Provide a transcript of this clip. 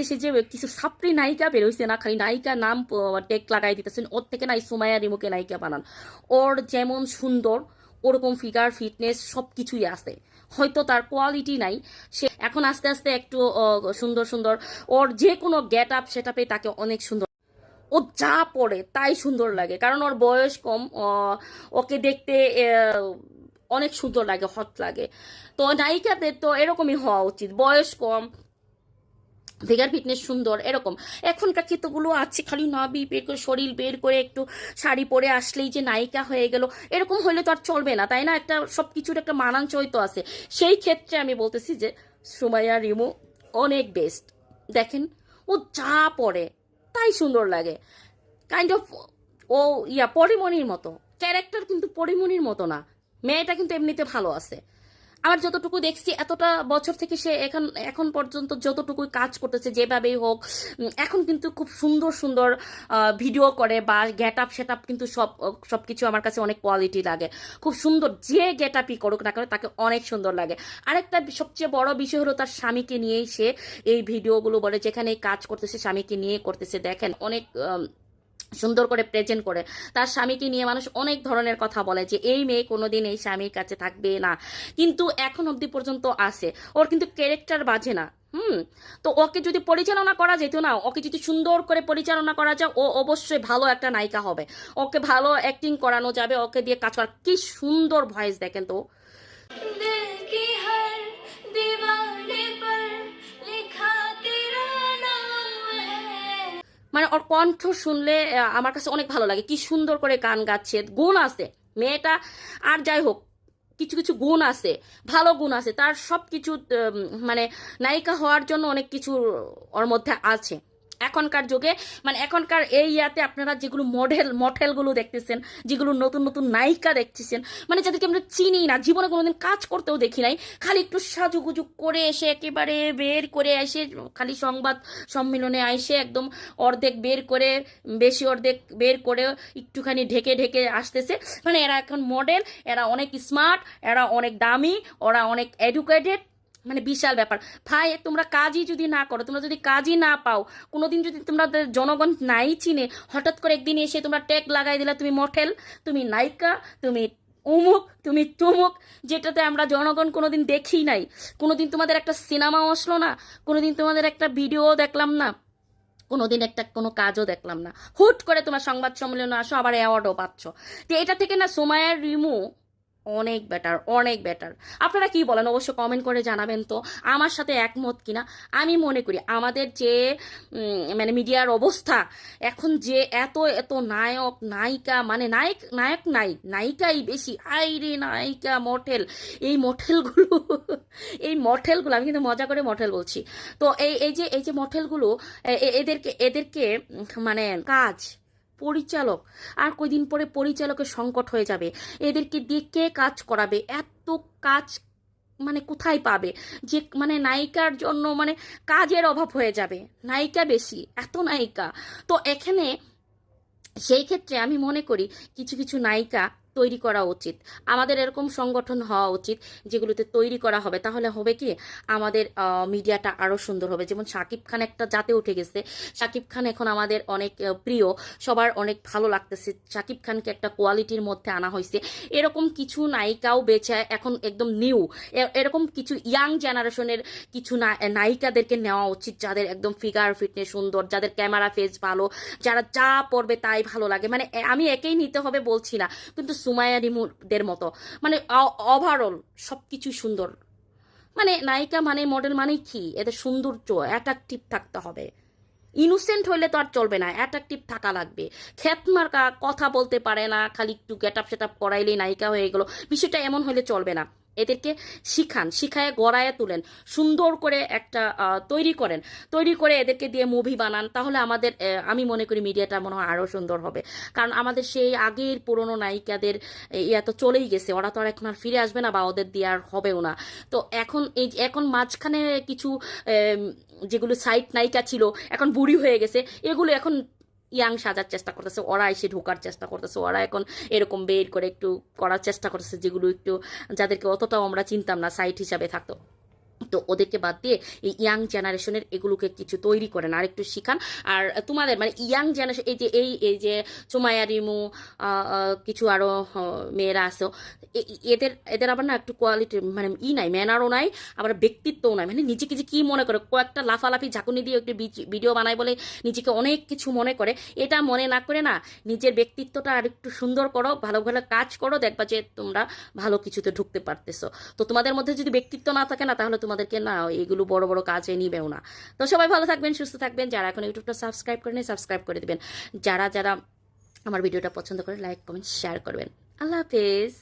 দেশে যে কিছু সাপ্রি নায়িকা বেরোইছে না, খালি নায়িকা নাম টেক লাগাই দিতেছেন, ওর থেকে নাই সুমাইয়া রিমুকে নায়িকা বানান। ওর যেমন সুন্দর, ওরকম ফিগার ফিটনেস সব কিছুই আছে। হয়তো তার কোয়ালিটি নাই, সে এখন আস্তে আস্তে একটু সুন্দর সুন্দর, ওর যে কোনো গেট আপ সেট আপে তাকে অনেক সুন্দর। ও যা পড়ে তাই সুন্দর লাগে, কারণ ওর বয়স কম ওকে দেখতে অনেক সুন্দর লাগে, হট লাগে। তো নায়িকাদের তো এরকমই হওয়া উচিত, বয়স কম ফিগার ফিটনেস সুন্দর, এরকম। এখনকার ক্ষেত্রগুলো আছে, খালি নাবি বের করে, শরীর বের করে একটু শাড়ি পরে আসলেই যে নায়িকা হয়ে গেল, এরকম হলে তো আর চলবে না, তাই না? একটা সব কিছুর একটা মানানসই তো আছে। সেই ক্ষেত্রে আমি বলতেছি যে সুমাইয়া রিমু অনেক বেস্ট দেখেন, ও যা পরে, তাই সুন্দর লাগে। কাইন্ড অফ ও ইয়া পরিমণির মতো। ক্যারেক্টার কিন্তু পরিমণির মতো না। মেয়েটা কিন্তু এমনিতে ভালো আছে। আমার যতটুকু দেখছি, এতটা বছর থেকে সে এখন এখন পর্যন্ত যতটুকু কাজ করতেছে, যেভাবেই হোক এখন কিন্তু খুব সুন্দর সুন্দর ভিডিও করে বা গেট আপ সেট আপ কিন্তু সব সব কিছু আমার কাছে অনেক কোয়ালিটি লাগে। খুব সুন্দর যে গেট আপই করুক না কেন, তাকে অনেক সুন্দর লাগে। আরেকটা সবচেয়ে বড় বিষয় হলো তার স্বামীকে নিয়েই সে এই ভিডিওগুলো বলে যেখানে কাজ করতেছে, স্বামীকে নিয়ে করতেছে। দেখেন, অনেক সুন্দর করে প্রেজেন্ট করে। তার স্বামীকে নিয়ে মানুষ অনেক ধরনের কথা বলে যে, এই মেয়ে কোনোদিন এই স্বামীর কাছে থাকবে না। কিন্তু এখন অবধি পর্যন্ত আছে। ওর কিন্তু ক্যারেক্টার বাজে না। হুম? তো ওকে যদি পরিচালনা করা যেত না, ওকে যদি সুন্দর করে পরিচালনা করা যায়, ও অবশ্যই ভালো একটা নায়িকা হবে। ওকে ভালো অ্যাক্টিং করানো যাবে, ওকে দিয়ে কাজ করা কি সুন্দর ভয়েস দেখেন তো। ওর কণ্ঠ শুনলে আমার কাছে অনেক ভালো লাগে। কি সুন্দর করে গান গাচ্ছে, গুণ আছে। মেয়েটা, আর যাই হোক, কিছু কিছু গুণ আছে, ভালো গুণ আছে। তার সব কিছু মানে নায়িকা হওয়ার জন্য অনেক কিছু ওর মধ্যে আছে। এখনকার যুগে মানে এখনকার এই ইয়াতে আপনারা যেগুলো মডেল মডেলগুলো দেখতেছেন, যেগুলো নতুন নতুন নায়িকা দেখতেছেন মানে যাদেরকে আমরা চিনি না, জীবনে কোনোদিন কাজ করতেও দেখি নাই, খালি একটু সাজুগুজু করে এসে একেবারে বের করে এসে, খালি সংবাদ সম্মেলনে আইসে একদম অর্ধেক বের করে, বেশি অর্ধেক বের করে একটুখানি ঢেকে ঢেকে আসতেছে। মানে এরা এখন মডেল এরা অনেক স্মার্ট এরা অনেক দামি, ওরা অনেক এডুকেটেড মানে বিশাল ব্যাপার। ভাই, তোমরা কাজই যদি না করো, তোমরা যদি কাজই না পাও, কোনোদিন যদি তোমরা জনগণ নাই চিনে, হঠাৎ করে একদিন এসে তোমরা ট্যাগ লাগাই দিলা, তুমি মঠেল, তুমি নায়িকা, তুমি উমুক, তুমি তুমুক, যেটাতে আমরা জনগণ কোনোদিন দেখি নাই। কোনোদিন তোমাদের একটা সিনেমাও আসলো না, কোনোদিন তোমাদের একটা ভিডিও দেখলাম না, কোনোদিন একটা কোনো কাজও দেখলাম না। হুট করে তোমার সংবাদ সম্মেলনে আসো, আবার অ্যাওয়ার্ডও পাচ্ছ। তো এটা থেকে না সোমায়ার রিমু অনেক বেটার অনেক বেটার আপনারা কি বলেন? অবশ্য কমেন্ট করে জানাবেন তো। আমার সাথে একমত কিনা? আমি মনে করি আমাদের যে মানে মিডিয়ার অবস্থা, এখন যে এত এত নায়ক, নায়িকা মানে নায়ক নায়ক নাই, নায়িকাই বেশি। আই রে, নায়িকা মঠেল এই মঠেলগুলো এই মঠেলগুলো আমি কিন্তু মজা করে মঠেল বলছি। তো এই এই যে এই যে মঠেলগুলো এদেরকে এদেরকে মানে কাজ পরিচালক। আর কয়দিন পরে পরিচালকের সংকট হয়ে যাবে। এদেরকে দিয়ে কে কাজ করাবে? এত কাজ মানে কোথায় পাবে? যে মানে নায়িকার জন্য মানে কাজের অভাব হয়ে যাবে। নায়িকা বেশি, এত নায়িকা। তো এখানে সেই ক্ষেত্রে আমি মনে করি, কিছু কিছু নায়িকা তৈরি করা উচিত। আমাদের এরকম সংগঠন হওয়া উচিত যেগুলোতে তৈরি করা হবে। তাহলে হবে কি? আমাদের মিডিয়াটা আরও সুন্দর হবে। যেমন শাকিব খান একটা জাতে উঠে গেছে। শাকিব খান এখন আমাদের অনেক প্রিয়। সবার অনেক ভালো লাগতেছে। শাকিব খানকে একটা কোয়ালিটির মধ্যে আনা হয়েছে। এরকম কিছু নায়িকাও বেছে এখন একদম নিউ। এরকম কিছু ইয়াং জেনারেশনের কিছু নায়িকাদেরকে নেওয়া উচিত যাদের একদম ফিগার ফিটনেস সুন্দর, যাদের ক্যামেরা ফেস ভালো, যারা যা পড়বে তাই ভালো লাগে। মানে আমি একেই নিতে হবে বলছি না। কিন্তু সুমায়া রিমুদের মতো। মানে ওভারঅল সব কিছু সুন্দর। মানে নায়িকা মানে মডেল মানে কি? এদের সৌন্দর্য অ্যাট্রাকটিভ থাকতে হবে। ইনোসেন্ট হইলে তো আর চলবে না অ্যাট্রাকটিভ থাকা লাগবে। খ্যাতমার্কা কথা বলতে পারে না, খালি একটু গেট আপ সেট আপ করাইলেই নায়িকা হয়ে গেলো। বিষয়টা এমন হলে চলবে না। এদেরকে শিখান, শিখায় গড়ায় তুলেন, সুন্দর করে একটা তৈরি করেন। তৈরি করে এদেরকে দিয়ে মুভি বানান, তাহলে আমাদের আমি মনে করি মিডিয়াটা মনে হয় আরও সুন্দর হবে। কারণ আমাদের সেই আগের পুরনো নায়িকাদের ইয়া তো চলেই গেছে, ওরা তো আর এখন আর ফিরে আসবে না বা ওদের দিয়ে আর হবেও না। তো এখন এই, এখন মাঝখানে কিছু যেগুলো সাইড নায়িকা ছিল, এখন বুড়ি হয়ে গেছে, এগুলো এখন ইয়াং সাজার চেষ্টা করতেছে, ওরা এসে ঢোকার চেষ্টা করতেছে, ওরা এখন এরকম বের করে একটু করার চেষ্টা করতেছে, যেগুলো একটু যাদেরকে অতটাও আমরা চিনতাম না সাইট হিসাবে থাকতো। তো ওদেরকে বাদ দিয়ে এই ইয়াং জেনারেশনের এগুলোকে কিছু তৈরি করেন আর একটু শিখান। আর তোমাদের মানে ইয়াং জেনারেশন, এই যে, এই এই যে চুমায়া রিমু কিছু আরও মেয়েরা আছে এদের এদের আবার না একটু কোয়ালিটি মানে ই নাই ম্যানারও নাই, আবার ব্যক্তিত্বও নাই। মানে নিজেকে যে কী মনে করে, কয়েকটা লাফালাফি, ঝাঁকুনি দিয়ে একটু ভিডিও বানায় বলে নিজেকে অনেক কিছু মনে করে। এটা মনে না করে না, নিজের ব্যক্তিত্বটা আর একটু সুন্দর করো, ভালো ভালো কাজ করো, দেখবা যে তোমরা ভালো কিছুতে ঢুকতে পারতেছো। তো তোমাদের মধ্যে যদি ব্যক্তিত্ব না থাকে না, তাহলে তোমাদেরকে না এগুলো বড় বড় কাজে নিবেও না। তো সবাই ভালো থাকবেন, সুস্থ থাকবেন। যারা এখন ইউটিউবটা সাবস্ক্রাইব করেন সাবস্ক্রাইব করে দেবেন। যারা যারা আমার ভিডিওটা পছন্দ করে লাইক কমেন্ট শেয়ার করবেন। আল্লাহ হাফেজ।